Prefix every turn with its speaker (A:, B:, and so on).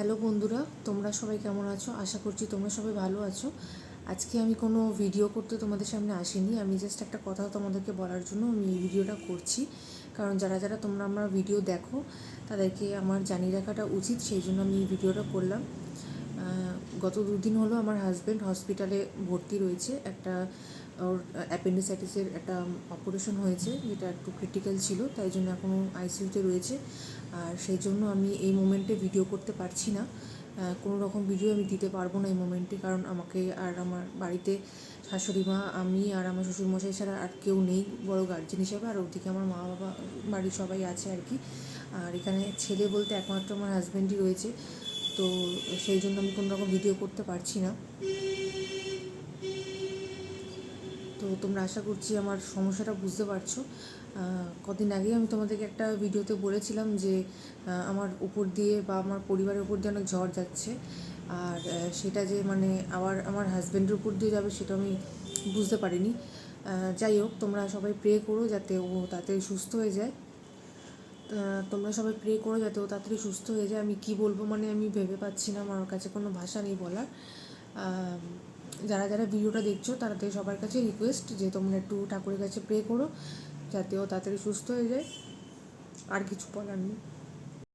A: Hello বন্ধুরা, তোমরা সবাই কেমন আছো? আশা করছি তোমরা সবাই ভালো আছো। আজকে আমি কোনো ভিডিও করতে তোমাদের সামনে আসিনি। আমি জাস্ট একটা কথা তোমাদেরকে বলার জন্য আমি এই ভিডিওটা করছি। কারণ যারা যারা তোমরা আমার ভিডিও দেখো, তাদেরকে আমার জানিয়ে রাখাটা উচিত, সেই জন্য আমি এই ভিডিওটা করলাম। গত দুদিন হলো আমার হাজব্যান্ড হসপিটালে ভর্তি রয়েছে। একটা, ওর অ্যাপেন্ডিসাইটিসের একটা অপারেশন হয়েছে, যেটা একটু ক্রিটিক্যাল ছিল, তাই জন্য এখনও আইসিইউতে রয়েছে। আর সেই জন্য আমি এই মোমেন্টে ভিডিও করতে পারছি না। কোনো রকম ভিডিও আমি দিতে পারব না এই মোমেন্টে কারণ আমাকে আর আমার বাড়িতে শাশুড়ি মা, আমি আর আমার শ্বশুরমশাই ছাড়া আর কেউ নেই, বড় গার্জেন হিসাবে। আর ওদিকে আমার মা বাবা, বাড়ির সবাই আছে আর কি। আর এখানে ছেলে বলতে একমাত্র আমার হাজব্যান্ডই রয়েছে। তো সেই জন্য আমি কোনো রকম ভিডিও করতে পারছি না। তো তোমরা আশা করছি আমার সমস্যাটা বুঝতে পারছ। কদিন আগেই আমি তোমাদেরকে একটা ভিডিওতে বলেছিলাম যে আমার উপর দিয়ে বা আমার পরিবারের উপর দিয়ে অনেক ঝড় যাচ্ছে। আর সেটা যে মানে আবার আমার হাজব্যান্ডের উপর দিয়ে যাবে সেটা আমি বুঝতে পারিনি। যাই হোক, তোমরা সবাই প্রে করো যাতে ও তাড়াতাড়ি সুস্থ হয়ে যায়। তোমরা সবাই প্রে করো যাতে ও তাড়াতাড়ি সুস্থ হয়ে যায়। আমি কি বলব মানে আমি ভেবে পাচ্ছি না, আমার কাছে কোনো ভাষা নেই বলার। যারা যারা ভিডিওটা দেখছ তাদের সবার কাছে রিকোয়েস্ট যে তোমরা একটু ঠাকুরের কাছে প্রে করো, যাতে ও তাড়াতাড়ি সুস্থ হয়ে যায়। আর কিছু বলার নেই।